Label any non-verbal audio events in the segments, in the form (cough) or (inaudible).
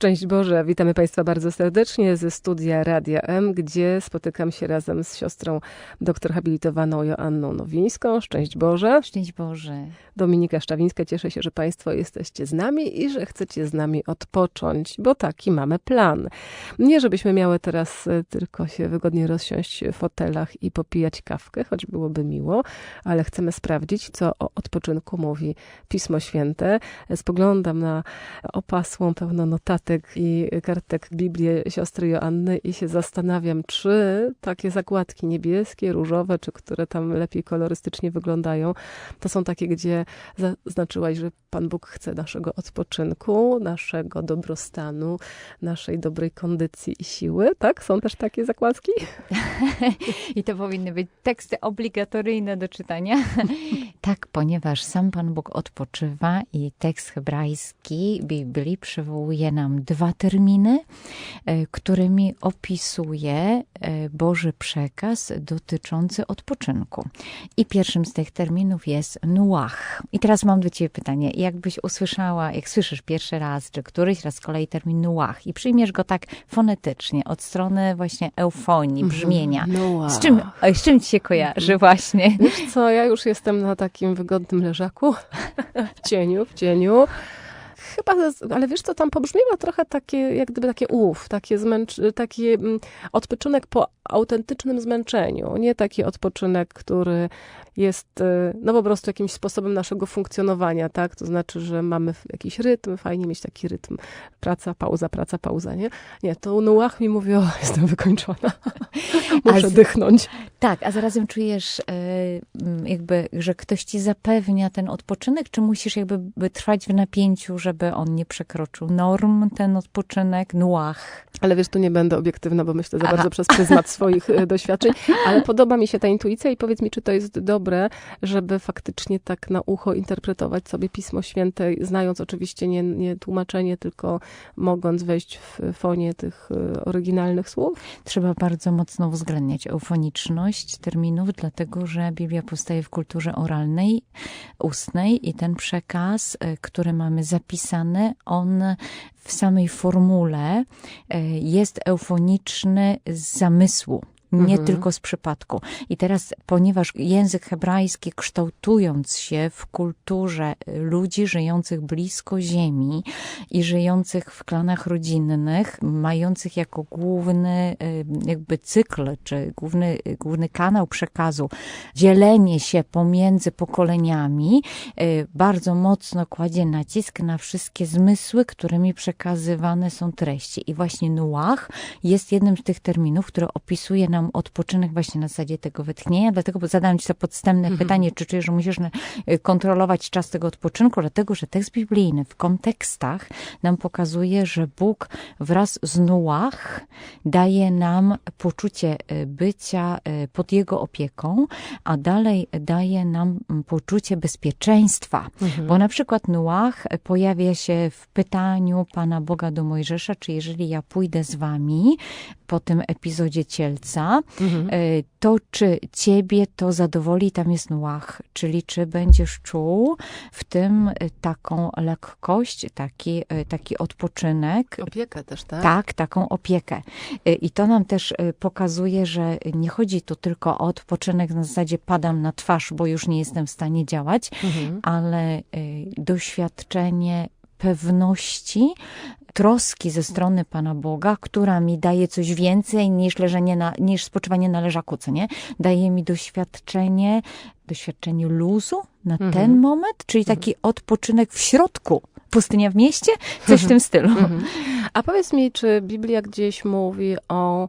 Szczęść Boże, witamy Państwa bardzo serdecznie ze studia Radia M, gdzie spotykam się razem z siostrą doktor habilitowaną Joanną Nowińską. Szczęść Boże. Szczęść Boże. Dominika Szczawińska, cieszę się, że Państwo jesteście z nami i że chcecie z nami odpocząć, bo taki mamy plan. Nie, żebyśmy miały teraz e, tylko się wygodnie rozsiąść w fotelach i popijać kawkę, choć byłoby miło, ale chcemy sprawdzić, co o odpoczynku mówi Pismo Święte. Spoglądam na opasłą, pełno notatek i kartek Biblię siostry Joanny i się zastanawiam, czy takie zakładki niebieskie, różowe, czy które tam lepiej kolorystycznie wyglądają, to są takie, gdzie zaznaczyłaś, że Pan Bóg chce naszego odpoczynku, naszego dobrostanu, naszej dobrej kondycji i siły, tak? Są też takie zakładki? (laughs) I to powinny być teksty obligatoryjne do czytania. Tak, ponieważ sam Pan Bóg odpoczywa i tekst hebrajski Biblii przywołuje nam dwa terminy, e, którymi opisuje e, Boży przekaz dotyczący odpoczynku. I pierwszym z tych terminów jest nuach. I teraz mam do ciebie pytanie. Jakbyś usłyszała, jak słyszysz pierwszy raz, czy któryś raz z kolei termin nuach i przyjmiesz go tak fonetycznie, od strony właśnie eufonii, mhm. brzmienia. Z czym, z czym ci się kojarzy właśnie? Wiesz co, ja już jestem na takim wygodnym leżaku, (laughs) w cieniu, w cieniu. Chyba, ale wiesz co, tam pobrzmiewa trochę takie, jak gdyby takie uff, takie zmęcz, taki mm, odpoczynek po autentycznym zmęczeniu. Nie taki odpoczynek, który jest y, no po prostu jakimś sposobem naszego funkcjonowania, tak? To znaczy, że mamy jakiś rytm, fajnie mieć taki rytm. Praca, pauza, praca, pauza, nie? Nie, to Nułach mi mówi, o, (laughs) jestem wykończona. (laughs) Muszę z... dychnąć. Tak, a zarazem czujesz mm, jakby, że ktoś ci zapewnia ten odpoczynek, czy musisz jakby trwać w napięciu, żeby on nie przekroczył norm, ten odpoczynek, Nułach? Ale wiesz, tu nie będę obiektywna, bo myślę za Aha. bardzo przez pryzmat swoich y, doświadczeń, ale podoba mi się ta intuicja i powiedz mi, czy to jest dobre, żeby faktycznie tak na ucho interpretować sobie Pismo Święte, znając oczywiście nie, nie tłumaczenie, tylko mogąc wejść w fonie tych y, oryginalnych słów? Trzeba bardzo mocno uwzględniać eufoniczność terminów, dlatego że Biblia powstaje w kulturze oralnej, ustnej i ten przekaz, y, który mamy zapisany, on w samej formule jest eufoniczny z zamysłu nie mhm. tylko z przypadku. I teraz, ponieważ język hebrajski kształtując się w kulturze ludzi żyjących blisko ziemi i żyjących w klanach rodzinnych, mających jako główny y, jakby cykl, czy główny, główny kanał przekazu dzielenie się pomiędzy pokoleniami, y, bardzo mocno kładzie nacisk na wszystkie zmysły, którymi przekazywane są treści. I właśnie Nuach jest jednym z tych terminów, który opisuje nam nam odpoczynek właśnie na zasadzie tego wytchnienia. Dlatego zadam ci to podstępne mhm. pytanie, czy czujesz, że musisz y, kontrolować czas tego odpoczynku, dlatego że tekst biblijny w kontekstach nam pokazuje, że Bóg wraz z Nuach daje nam poczucie y, bycia y, pod Jego opieką, a dalej daje nam mm, poczucie bezpieczeństwa. Mhm. Bo na przykład Nuach pojawia się w pytaniu Pana Boga do Mojżesza, czy jeżeli ja pójdę z wami po tym epizodzie Cielca, mhm. E, to czy ciebie to zadowoli, tam jest nuach, czyli czy będziesz czuł w tym e, taką lekkość, taki, e, taki odpoczynek. Opiekę też, tak? Tak, taką opiekę. I to nam też pokazuje, że nie chodzi tu tylko o odpoczynek na zasadzie padam na twarz, bo już nie jestem w stanie działać, mhm. ale doświadczenie pewności, troski ze strony Pana Boga, która mi daje coś więcej niż leżenie na, niż spoczywanie na leżaku, co nie? Daje mi doświadczenie, doświadczenie luzu na mhm. ten moment, czyli taki mhm. odpoczynek w środku. Pustynia w mieście? Coś w mhm. tym stylu. Mhm. A powiedz mi, czy Biblia gdzieś mówi o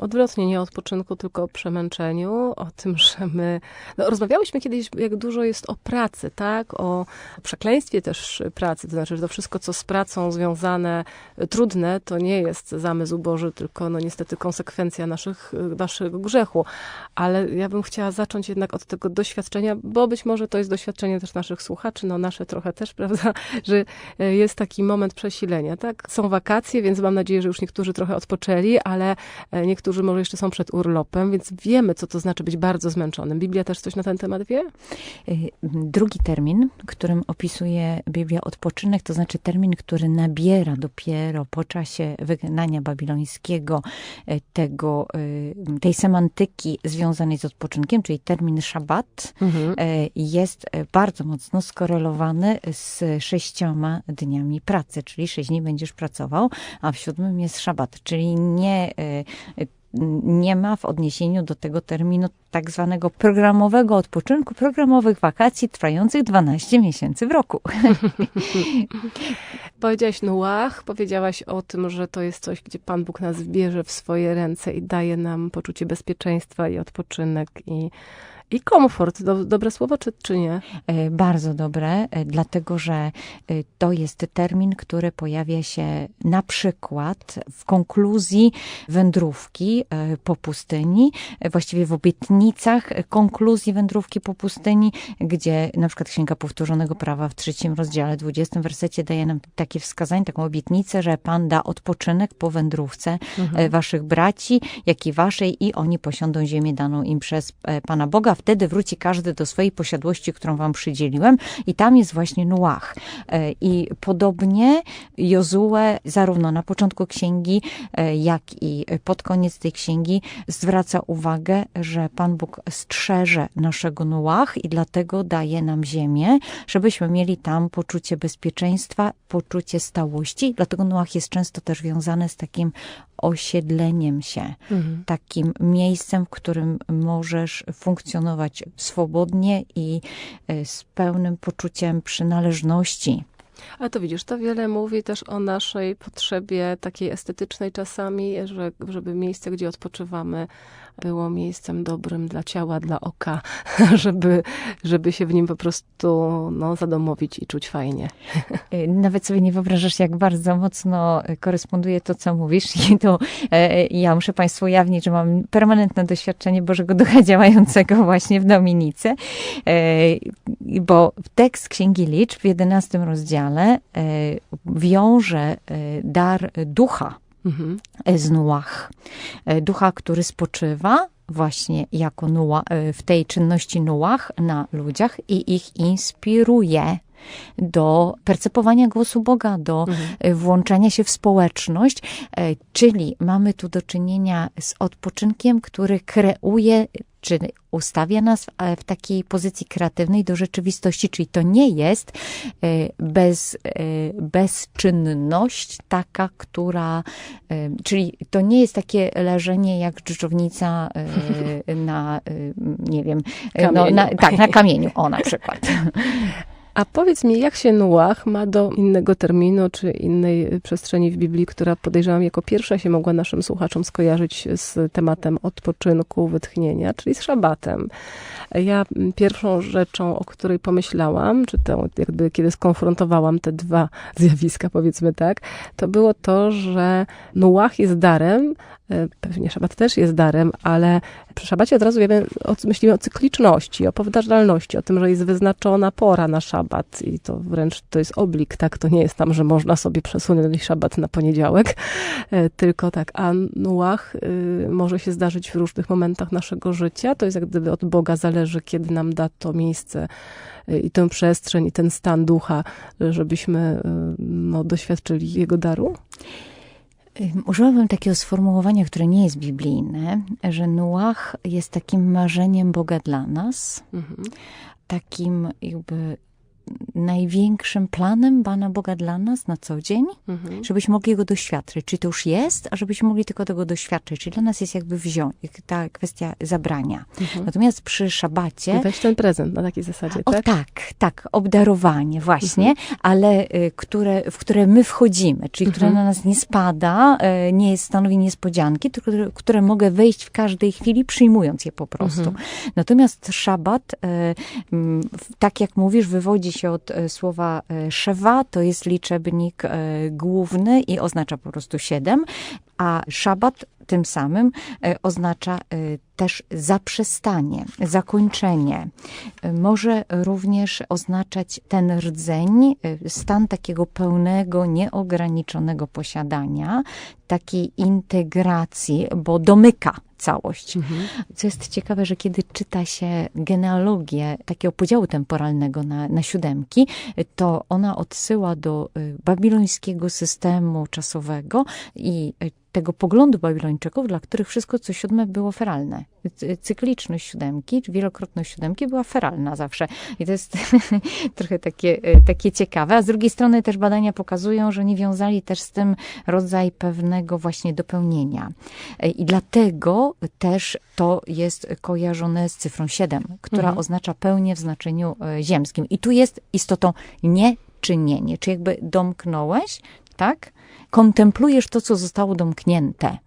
odwrotnie, nie o odpoczynku, tylko o przemęczeniu, o tym, (laughs) że my... No, rozmawiałyśmy kiedyś, jak dużo jest o pracy, tak? O przekleństwie też pracy, to znaczy, że to wszystko, co z pracą związane, y, trudne, to nie jest zamysł Boży, tylko no niestety konsekwencja naszych, y, naszego grzechu. Ale ja bym chciała zacząć jednak od tego doświadczenia, bo być może to jest doświadczenie też naszych słuchaczy, no nasze trochę też, (laughs) prawda, że jest taki moment przesilenia, tak? Są wakacje, więc mam nadzieję, że już niektórzy trochę odpoczęli, ale niektórzy może jeszcze są przed urlopem, więc wiemy, co to znaczy być bardzo zmęczonym. Biblia też coś na ten temat wie? Y, drugi termin, którym opisuje Biblia odpoczynek, to znaczy termin, który nabiera dopiero po czasie wygnania babilońskiego y, tego, tej semantyki związanej z odpoczynkiem, czyli termin szabat, mhm. jest bardzo mocno skorelowany z sześcioma dniami pracy, czyli sześć dni będziesz pracował, a w siódmym jest szabat, czyli nie nie ma w odniesieniu do tego terminu tak zwanego programowego odpoczynku, programowych wakacji trwających 12 miesięcy w roku. (laughs) Powiedziałaś Nuach, powiedziałaś o tym, że to jest coś, gdzie Pan Bóg nas bierze w swoje ręce i daje nam poczucie bezpieczeństwa i odpoczynek i i komfort, do, dobre słowo, czy, czy nie? E, bardzo dobre, e, dlatego że e, to jest termin, który pojawia się na przykład w konkluzji wędrówki po pustyni, właściwie w obietnicach konkluzji wędrówki po pustyni, gdzie na przykład Księga Powtórzonego Prawa w trzecim rozdziale, dwudziestym wersecie daje nam takie wskazanie, taką obietnicę, że Pan da odpoczynek po wędrówce mhm. waszych braci, jak i waszej i oni posiądą ziemię daną im przez Pana Boga wtedy wróci każdy do swojej posiadłości, którą wam przydzieliłem i tam jest właśnie Nuach. E, I podobnie Jozue zarówno na początku księgi, e, jak i pod koniec tej księgi zwraca uwagę, że Pan Bóg strzeże naszego Nuach i dlatego daje nam ziemię, żebyśmy mieli tam poczucie bezpieczeństwa, poczucie stałości. Dlatego Nuach jest często też wiązane z takim osiedleniem się, mhm. takim miejscem, w którym możesz funkcjonować swobodnie i e, z pełnym poczuciem przynależności. A to widzisz, to wiele mówi też o naszej potrzebie takiej estetycznej czasami, że, żeby miejsce, gdzie odpoczywamy, było miejscem dobrym dla ciała, dla oka, (laughs) żeby, żeby się w nim po prostu no, zadomowić i czuć fajnie. (laughs) Y, nawet sobie nie wyobrażasz, jak bardzo mocno koresponduje to, co mówisz. (laughs) I to e, ja muszę Państwu ujawnić, że mam permanentne doświadczenie Bożego Ducha działającego właśnie w Dominice, e, bo tekst Księgi Liczb w 11 rozdziale e, wiąże dar ducha mhm. z Nuach. E, ducha, który spoczywa właśnie jako Nuła, e, w tej czynności Nułach na ludziach i ich inspiruje do percepowania głosu Boga, do mhm. E, włączania się w społeczność, czyli mamy tu do czynienia z odpoczynkiem, który kreuje czy ustawia nas w takiej pozycji kreatywnej do rzeczywistości, czyli to nie jest e, bez, e, bezczynność taka, która, e, czyli to nie jest takie leżenie jak dżdżownica (laughs) na, nie wiem, no, na, tak, na kamieniu, o na przykład. (laughs) A powiedz mi, jak się Nuach ma do innego terminu, czy innej przestrzeni w Biblii, która podejrzewam jako pierwsza się mogła naszym słuchaczom skojarzyć z tematem odpoczynku, wytchnienia, czyli z szabatem. Ja pierwszą rzeczą, o której pomyślałam, czy to jakby kiedy skonfrontowałam te dwa (laughs) zjawiska, powiedzmy tak, to było to, że Nuach jest darem, e, pewnie szabat też jest darem, ale przy szabacie od razu wiemy, myślimy o cykliczności, o powtarzalności, o tym, że jest wyznaczona pora na szabat i to wręcz to jest oblik, tak? To nie jest tam, że można sobie przesunąć szabat na poniedziałek, (laughs) e, tylko tak, a Nuach y, może się zdarzyć w różnych momentach naszego życia. To jest jak gdyby od Boga zależy, kiedy nam da to miejsce y, i tę przestrzeń, i ten stan ducha, żebyśmy y, no, doświadczyli Jego daru. Użyłabym takiego sformułowania, które nie jest biblijne, że Nuach jest takim marzeniem Boga dla nas, mhm. takim jakby największym planem Pana Boga dla nas na co dzień, mhm. żebyśmy mogli go doświadczyć. Czy to już jest, a żebyśmy mogli tylko tego doświadczyć. Czyli dla nas jest jakby wziąć, ta kwestia zabrania. Mhm. Natomiast przy szabacie... Weź ten prezent na takiej zasadzie, o, tak? tak, tak, obdarowanie właśnie, mhm. ale y, które, w które my wchodzimy, czyli które mhm. na nas nie spada, y, nie jest, stanowi niespodzianki, tylko które, które mogę wejść w każdej chwili, przyjmując je po prostu. Mhm. Natomiast szabat, y, tak jak mówisz, wywodzi się od e, słowa e, szewa, to jest liczebnik e, główny i oznacza po prostu siedem, a szabat tym samym oznacza też zaprzestanie, zakończenie. Może również oznaczać ten rdzeń, stan takiego pełnego, nieograniczonego posiadania, takiej integracji, bo domyka całość. Mhm. Co jest ciekawe, że kiedy czyta się genealogię takiego podziału temporalnego na, na siódemki, to ona odsyła do y, babilońskiego systemu czasowego i y, tego poglądu Babilończyków, dla których wszystko co siódme było feralne. Cykliczność siódemki, czy wielokrotność siódemki była feralna zawsze. I to jest (laughs) trochę takie, e, takie ciekawe. A z drugiej strony też badania pokazują, że nie wiązali też z tym rodzaj pewnego właśnie dopełnienia. E, I dlatego też to jest kojarzone z cyfrą 7, która mhm. oznacza pełnię w znaczeniu e, ziemskim. I tu jest istotą nieczynienie, czy jakby domknąłeś, tak? Kontemplujesz to, co zostało domknięte.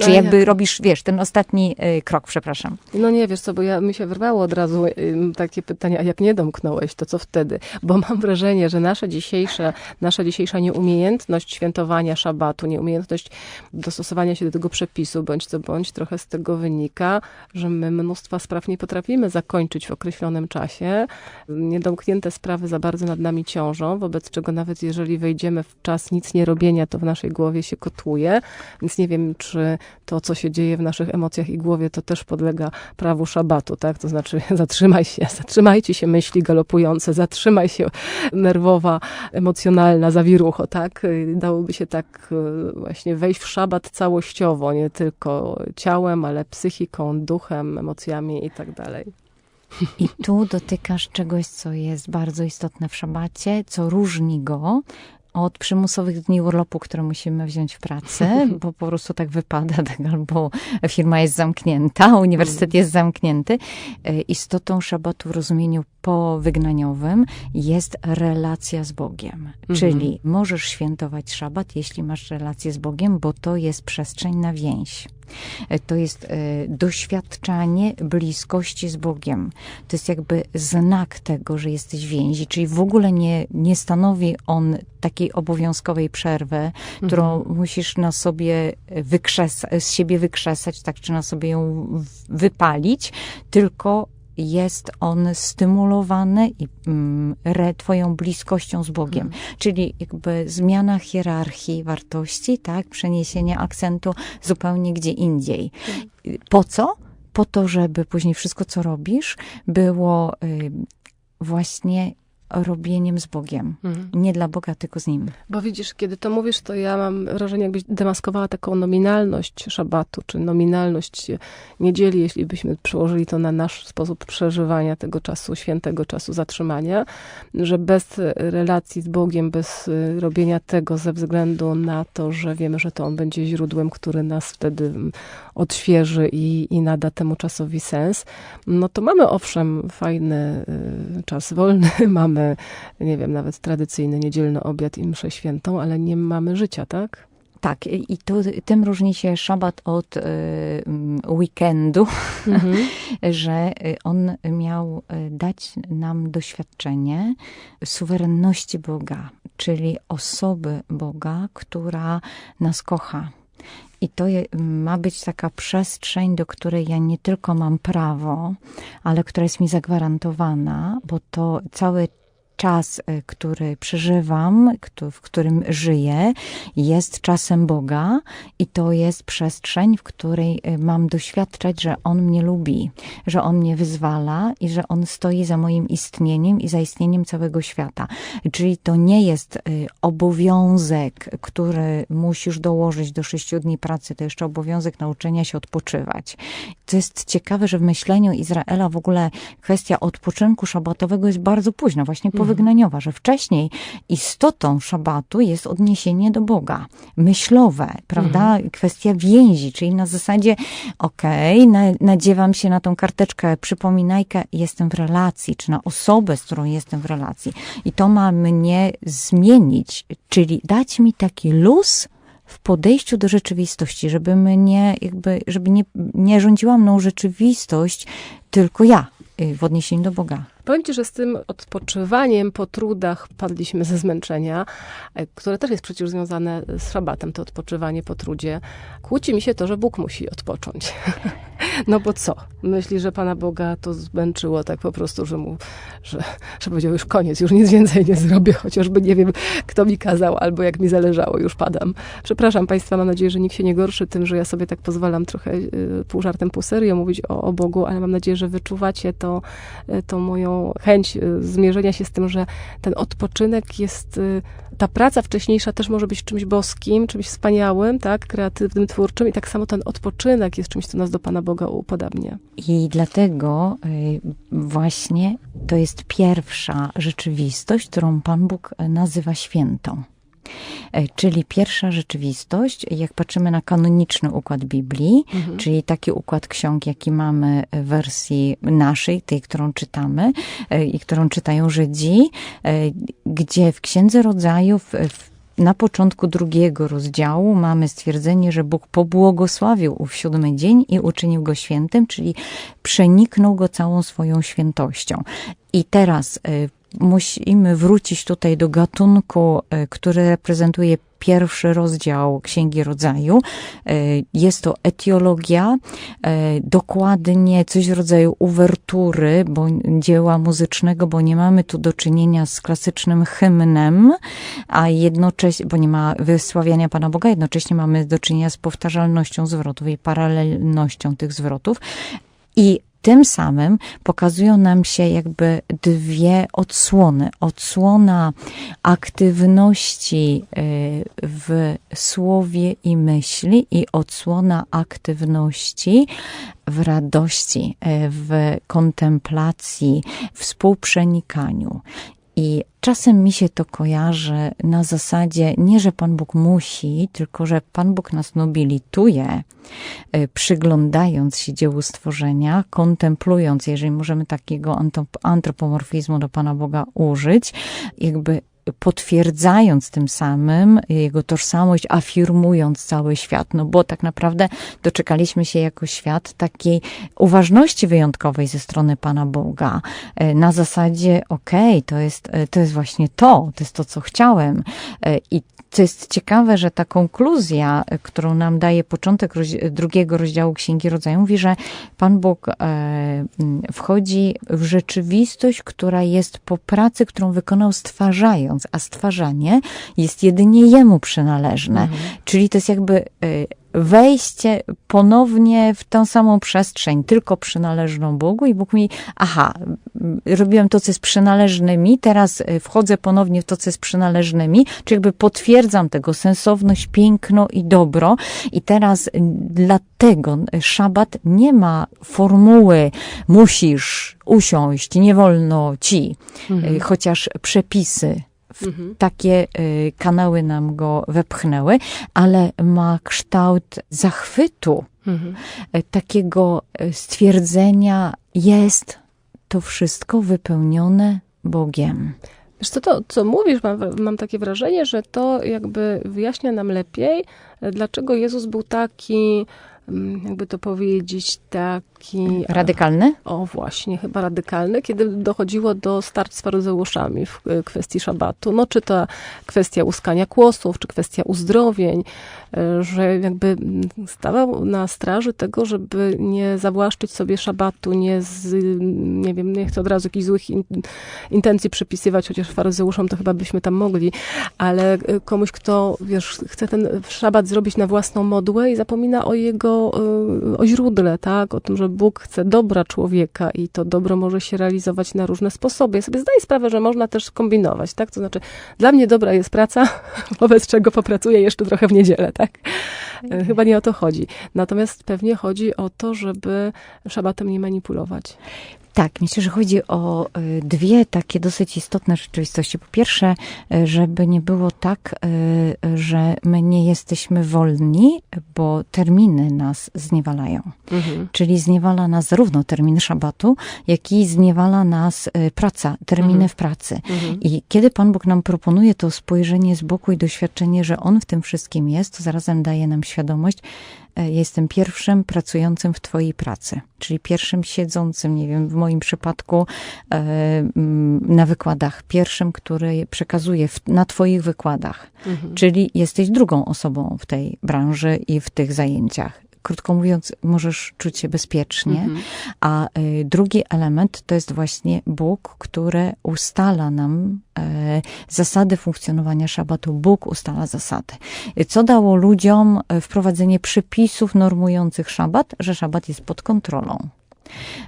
Czy no jakby jak? robisz, wiesz, ten ostatni y, krok, przepraszam. No nie, wiesz co, bo ja, mi się wyrwało od razu y, takie pytanie, a jak nie domknąłeś, to co wtedy? Bo (laughs) mam wrażenie, że nasza dzisiejsza, nasza dzisiejsza nieumiejętność świętowania szabatu, nieumiejętność dostosowania się do tego przepisu, bądź co bądź, trochę z tego wynika, że my mnóstwa spraw nie potrafimy zakończyć w określonym czasie. Niedomknięte sprawy za bardzo nad nami ciążą, wobec czego nawet jeżeli wejdziemy w czas nic nie robienia, to w naszej głowie się kotłuje. Więc nie wiem, czy to, co się dzieje w naszych emocjach i głowie, to też podlega prawu szabatu, tak? To znaczy (laughs) zatrzymaj się, zatrzymajcie się myśli galopujące, zatrzymaj się nerwowa, emocjonalna zawirucho, tak? Dałoby się tak e, właśnie wejść w szabat całościowo, nie tylko ciałem, ale psychiką, duchem, emocjami i tak dalej. I tu dotykasz czegoś, co jest bardzo istotne w szabacie, co różni go od przymusowych dni urlopu, które musimy wziąć w pracy, (laughs) bo po prostu tak wypada, (laughs) tak, albo firma jest zamknięta, uniwersytet jest zamknięty. E, istotą szabatu w rozumieniu powygnaniowym jest relacja z Bogiem. Mhm. Czyli możesz świętować szabat, jeśli masz relację z Bogiem, bo to jest przestrzeń na więź. E, to jest e, doświadczanie bliskości z Bogiem. To jest jakby znak tego, że jesteś więzi, czyli w ogóle nie, nie stanowi on takiej obowiązkowej przerwy, którą mhm. musisz na sobie wykrzesać, z siebie wykrzesać, tak, czy na sobie ją wypalić, tylko jest on stymulowany i mm, re, twoją bliskością z Bogiem. Mm. Czyli jakby zmiana hierarchii wartości, tak, przeniesienie akcentu zupełnie gdzie indziej. Mm. Po co? Po to, żeby później wszystko, co robisz, było y, właśnie robieniem z Bogiem. Mhm. Nie dla Boga, tylko z Nim. Bo widzisz, kiedy to mówisz, to ja mam wrażenie, jakbyś demaskowała taką nominalność szabatu, czy nominalność niedzieli, jeśli byśmy przełożyli to na nasz sposób przeżywania tego czasu, świętego czasu zatrzymania, że bez relacji z Bogiem, bez robienia tego ze względu na to, że wiemy, że to On będzie źródłem, który nas wtedy odświeży i, i nada temu czasowi sens, no to mamy owszem fajny y, czas wolny, (laughs) mamy mamy, nie wiem, nawet tradycyjny niedzielny obiad i mszę świętą, ale nie mamy życia, tak? Tak, i to, tym różni się szabat od y, weekendu, mhm. (laughs) że on miał y, dać nam doświadczenie suwerenności Boga, czyli osoby Boga, która nas kocha. I to je, ma być taka przestrzeń, do której ja nie tylko mam prawo, ale która jest mi zagwarantowana, bo to cały czas, e, który przeżywam, w którym żyję, jest czasem Boga i to jest przestrzeń, w której e, mam doświadczać, że On mnie lubi, że On mnie wyzwala i że On stoi za moim istnieniem i za istnieniem całego świata. Czyli to nie jest e, obowiązek, który musisz dołożyć do sześciu dni pracy, to jeszcze obowiązek nauczenia się odpoczywać. To jest ciekawe, że w myśleniu Izraela w ogóle kwestia odpoczynku szabatowego jest bardzo późna, właśnie po wygnaniowa, że wcześniej istotą szabatu jest odniesienie do Boga, myślowe, prawda? Mhm. Kwestia więzi, czyli na zasadzie, okej, okay, nadziewam się na tą karteczkę, przypominajkę, jestem w relacji, czy na osobę, z którą jestem w relacji. I to ma mnie zmienić, czyli dać mi taki luz, w podejściu do rzeczywistości, żeby mnie jakby, żeby nie, nie rządziła mną rzeczywistość, tylko ja y, w odniesieniu do Boga. Powiem Ci, że z tym odpoczywaniem po trudach padliśmy ze zmęczenia, e, które też jest przecież związane z szabatem, to odpoczywanie po trudzie. Kłóci mi się to, że Bóg musi odpocząć. (laughs) No bo co? Myśli, że Pana Boga to zmęczyło tak po prostu, że mu, że, że powiedział już koniec, już nic więcej nie zrobię, (laughs) chociażby nie wiem, kto mi kazał, albo jak mi zależało, już padam. Przepraszam Państwa, mam nadzieję, że nikt się nie gorszy tym, że ja sobie tak pozwalam trochę y, pół żartem, pół serio mówić o, o Bogu, ale mam nadzieję, że wyczuwacie to, y, tą chęć y, zmierzenia się z tym, że ten odpoczynek jest, ta praca wcześniejsza też może być czymś boskim, czymś wspaniałym, tak, kreatywnym, twórczym i tak samo ten odpoczynek jest czymś, co nas do Pana Boga upodabnia. I dlatego właśnie to jest pierwsza rzeczywistość, którą Pan Bóg nazywa świętą. E, czyli pierwsza rzeczywistość, jak patrzymy na kanoniczny układ Biblii, mhm. czyli taki układ ksiąg, jaki mamy w wersji naszej, tej, którą czytamy e, i którą czytają Żydzi, e, gdzie w Księdze Rodzajów na początku drugiego rozdziału mamy stwierdzenie, że Bóg pobłogosławił ów siódmy dzień i uczynił go świętym, czyli przeniknął go całą swoją świętością. I teraz musimy wrócić tutaj do gatunku, e, który reprezentuje pierwszy rozdział Księgi Rodzaju. E, jest to etiologia, e, dokładnie coś w rodzaju uwertury, bo dzieła muzycznego, bo nie mamy tu do czynienia z klasycznym hymnem, a jednocześnie, bo nie ma wysławiania Pana Boga, jednocześnie mamy do czynienia z powtarzalnością zwrotów i paralelnością tych zwrotów. I tym samym pokazują nam się jakby dwie odsłony. Odsłona aktywności y, w słowie i myśli i odsłona aktywności w radości, y, w kontemplacji, współprzenikaniu. I czasem mi się to kojarzy na zasadzie nie, że Pan Bóg musi, tylko że Pan Bóg nas nobilituje, y, przyglądając się dziełu stworzenia, kontemplując, jeżeli możemy takiego antropomorfizmu do Pana Boga użyć, jakby potwierdzając tym samym jego tożsamość, afirmując cały świat, no bo tak naprawdę doczekaliśmy się jako świat takiej uważności wyjątkowej ze strony Pana Boga, e, na zasadzie, okej, okay, to, jest, e, to jest właśnie to, to jest to, co chciałem. E, i co jest ciekawe, że ta konkluzja, którą nam daje początek drugiego rozdziału Księgi Rodzaju, mówi, że Pan Bóg wchodzi w rzeczywistość, która jest po pracy, którą wykonał stwarzając a stwarzanie jest jedynie Jemu przynależne. Mhm. Czyli to jest jakby y, wejście ponownie w tę samą przestrzeń, tylko przynależną Bogu i Bóg mi, aha, robiłem to, co jest przynależne mi, teraz y, wchodzę ponownie w to, co jest przynależne mi, czyli jakby potwierdzam tego sensowność, piękno i dobro i teraz y, dlatego szabat nie ma formuły musisz usiąść, nie wolno ci, mhm. chociaż przepisy mhm. takie y, kanały nam go wepchnęły, ale ma kształt zachwytu, mhm. Y, takiego y, stwierdzenia jest to wszystko wypełnione Bogiem. Wiesz co, to, co mówisz, mam, mam takie wrażenie, że to jakby wyjaśnia nam lepiej, dlaczego Jezus był taki Mm, jakby to powiedzieć, taki... Radykalny? O, właśnie, chyba radykalny, kiedy dochodziło do starć z faryzeuszami w kwestii szabatu. No, czy to kwestia uskania kłosów, czy kwestia uzdrowień, e, że jakby stawał na straży tego, żeby nie zawłaszczyć sobie szabatu, nie z, nie wiem, nie chcę od razu jakichś złych in, intencji przypisywać, chociaż faryzeuszom to chyba byśmy tam mogli, ale e, komuś, kto, wiesz, chce ten szabat zrobić na własną modłę i zapomina o jego o, źródle, tak? O tym, że Bóg chce dobra człowieka i to dobro może się realizować na różne sposoby. Ja sobie zdaję sprawę, że można też kombinować, tak? To znaczy, dla mnie dobra jest praca, (laughs) wobec czego popracuję jeszcze trochę w niedzielę, tak? E, chyba nie o to chodzi. Natomiast pewnie chodzi o to, żeby szabatem nie manipulować. Tak, myślę, że chodzi o e, dwie takie dosyć istotne rzeczywistości. Po pierwsze, e, żeby nie było tak, e, że my nie jesteśmy wolni, bo terminy nas zniewalają. Mhm. Czyli zniewala nas zarówno termin szabatu, jak i zniewala nas praca, terminy mhm. w pracy. Mhm. I kiedy Pan Bóg nam proponuje to spojrzenie z boku i doświadczenie, że On w tym wszystkim jest, to zarazem daje nam świadomość, jestem pierwszym pracującym w twojej pracy, czyli pierwszym siedzącym, nie wiem, w moim przypadku e, na wykładach, pierwszym, który przekazuje w, na twoich wykładach, mhm. czyli jesteś drugą osobą w tej branży i w tych zajęciach krótko mówiąc, możesz czuć się bezpiecznie. Mhm. A y, drugi element to jest właśnie Bóg, który ustala nam e, zasady funkcjonowania szabatu. Bóg ustala zasady. Co dało ludziom e, wprowadzenie przepisów normujących szabat? Że szabat jest pod kontrolą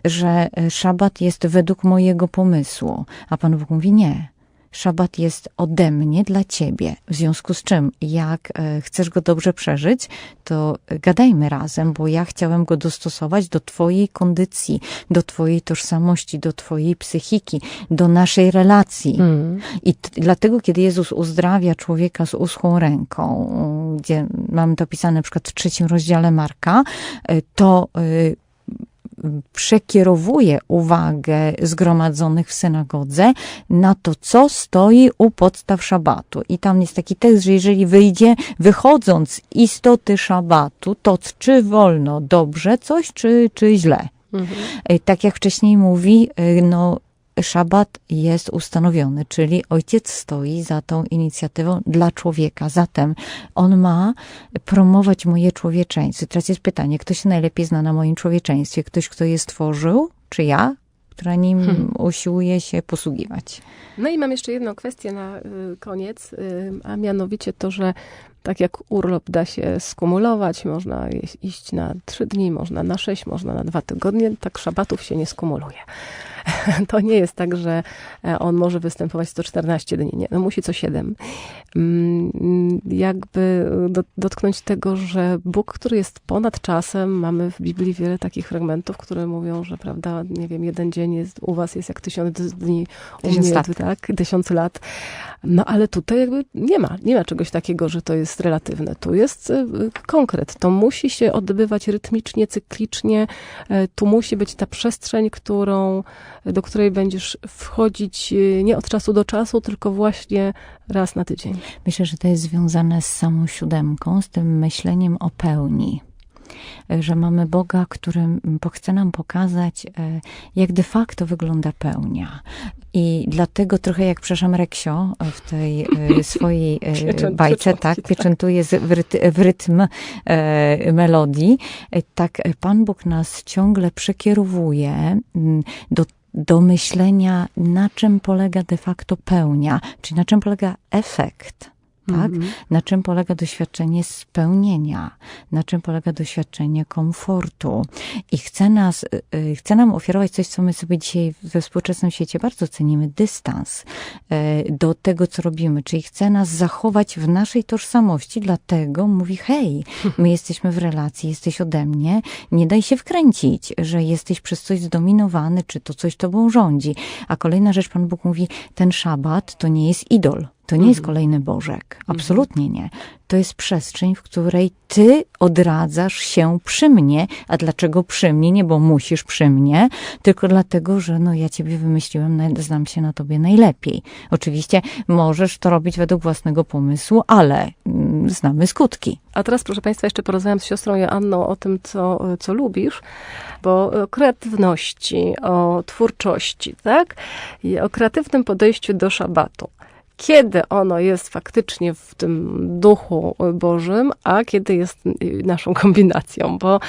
że e, szabat jest według mojego pomysłu. A Pan Bóg mówi nie szabat jest ode mnie dla ciebie. W związku z czym, jak e, chcesz go dobrze przeżyć, to gadajmy razem, bo ja chciałem go dostosować do twojej kondycji, do twojej tożsamości, do twojej psychiki, do naszej relacji. Mm. I dlatego, kiedy Jezus uzdrawia człowieka z uschłą ręką, gdzie mamy to pisane na przykład w trzecim rozdziale Marka, e, to e, przekierowuje uwagę zgromadzonych w synagodze na to, co stoi u podstaw szabatu. I tam jest taki tekst, że jeżeli wyjdzie, wychodząc istoty szabatu, to czy wolno dobrze coś, czy, czy źle. Mhm. Tak jak wcześniej mówi, y, no, szabat jest ustanowiony, czyli ojciec stoi za tą inicjatywą dla człowieka. Zatem on ma promować moje człowieczeństwo. Teraz jest pytanie, kto się najlepiej zna na moim człowieczeństwie? Ktoś, kto je stworzył, czy ja? która nim hmm. usiłuje się posługiwać. No i mam jeszcze jedną kwestię na y, koniec, y, a mianowicie to, że tak jak urlop da się skumulować, można iść na trzy dni, można na sześć, można na dwa tygodnie, tak szabatów się nie skumuluje. (laughs) To nie jest tak, że e, on może występować 114 dni, nie, no musi co 7. Mm, jakby dotknąć tego, że Bóg, który jest ponad czasem, mamy w Biblii wiele takich fragmentów, które mówią, że prawda, nie wiem, jeden dzień jest, u was jest jak tysiąc dni, tysiąc mnie, lat. tak, tysiąc lat. No ale tutaj jakby nie ma, nie ma czegoś takiego, że to jest relatywne. Tu jest e, konkret. To musi się odbywać rytmicznie, cyklicznie. E, tu musi być ta przestrzeń, którą do której będziesz wchodzić y, nie od czasu do czasu, tylko właśnie raz na tydzień. Myślę, że to jest związane z samą siódemką, z tym myśleniem o pełni że mamy Boga, który chce nam pokazać, e, jak de facto wygląda pełnia. I dlatego trochę jak, przepraszam, Reksio w tej e, (laughs) swojej e, bajce, tak, tak, pieczętuje w, rytm, w rytm melodii, tak Pan Bóg nas ciągle przekierowuje do do myślenia, na czym polega de facto pełnia, czyli na czym polega efekt tak? Mm -hmm. Na czym polega doświadczenie spełnienia, na czym polega doświadczenie komfortu. I chce, nas, y, y, chce nam oferować coś, co my sobie dzisiaj we współczesnym świecie bardzo cenimy, dystans y, do tego, co robimy. Czyli chce nas zachować w naszej tożsamości, dlatego mówi, hej, my (laughs) jesteśmy w relacji, jesteś ode mnie, nie daj się wkręcić, że jesteś przez coś zdominowany, czy to coś tobą rządzi. A kolejna rzecz, Pan Bóg mówi, ten szabat to nie jest idol. To nie jest mhm. kolejny Bożek. Mhm. Absolutnie nie. To jest przestrzeń, w której ty odradzasz się przy mnie. A dlaczego przy mnie? Nie, bo musisz przy mnie, tylko dlatego, że no ja ciebie wymyśliłem, znam się na tobie najlepiej. Oczywiście możesz to robić według własnego pomysłu, ale mm, znamy skutki. A teraz, proszę Państwa, jeszcze porozmawiam z siostrą Joanną o tym, co, co lubisz, bo o kreatywności, o twórczości, tak? I o kreatywnym podejściu do szabatu kiedy ono jest faktycznie w tym duchu Bożym, a kiedy jest naszą kombinacją, bo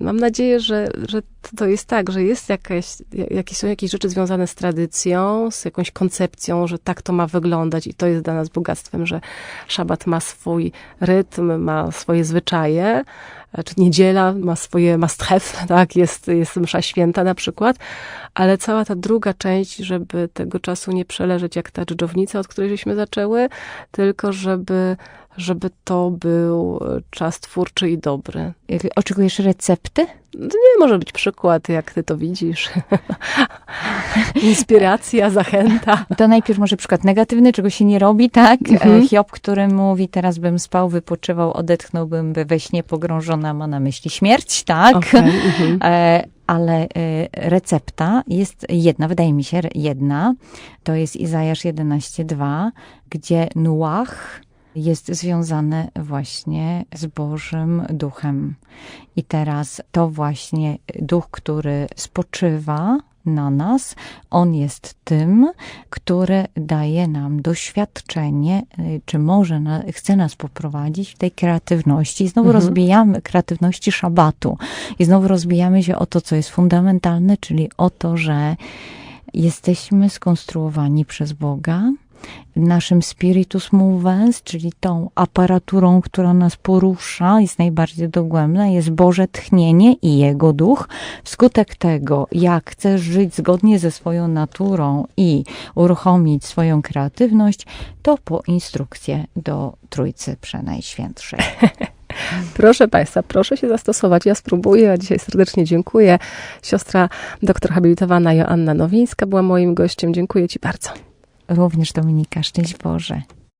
mam nadzieję, że, że to jest tak, że jest jakaś, jakieś, są jakieś rzeczy związane z tradycją, z jakąś koncepcją, że tak to ma wyglądać i to jest dla nas bogactwem, że szabat ma swój rytm, ma swoje zwyczaje, czy niedziela ma swoje must have, (laughs) tak, jest, jest msza święta na przykład, ale cała ta druga część, żeby tego czasu nie przeleżeć jak ta dżdżownica, od której żeśmy zaczęły, tylko żeby żeby to był czas twórczy i dobry. Oczekujesz recepty? To nie może być przykład, jak ty to widzisz. (laughs) Inspiracja, zachęta. To najpierw może przykład negatywny, czego się nie robi, tak? Mhm. Hiob, który mówi, teraz bym spał, wypoczywał, odetchnąłbym, by we śnie pogrążona ma na myśli śmierć, tak? Okay. Mhm. (laughs) E, ale e, recepta jest jedna, wydaje mi się, jedna. To jest Izajasz 11.2, gdzie Nuach jest związane właśnie z Bożym Duchem. I teraz to właśnie duch, który spoczywa na nas, on jest tym, który daje nam doświadczenie, y, czy może na, chce nas poprowadzić w tej kreatywności. I znowu mhm. rozbijamy kreatywności szabatu. I znowu rozbijamy się o to, co jest fundamentalne, czyli o to, że jesteśmy skonstruowani przez Boga naszym spiritus movens, czyli tą aparaturą, która nas porusza, jest najbardziej dogłębna, jest Boże tchnienie i Jego duch. Wskutek tego, jak chcesz żyć zgodnie ze swoją naturą i uruchomić swoją kreatywność, to po instrukcję do Trójcy Przenajświętszej. (laughs) Proszę Państwa, proszę się zastosować. Ja spróbuję, a dzisiaj serdecznie dziękuję. Siostra doktor habilitowana Joanna Nowińska była moim gościem. Dziękuję Ci bardzo. Również Dominika, szczęść Boże.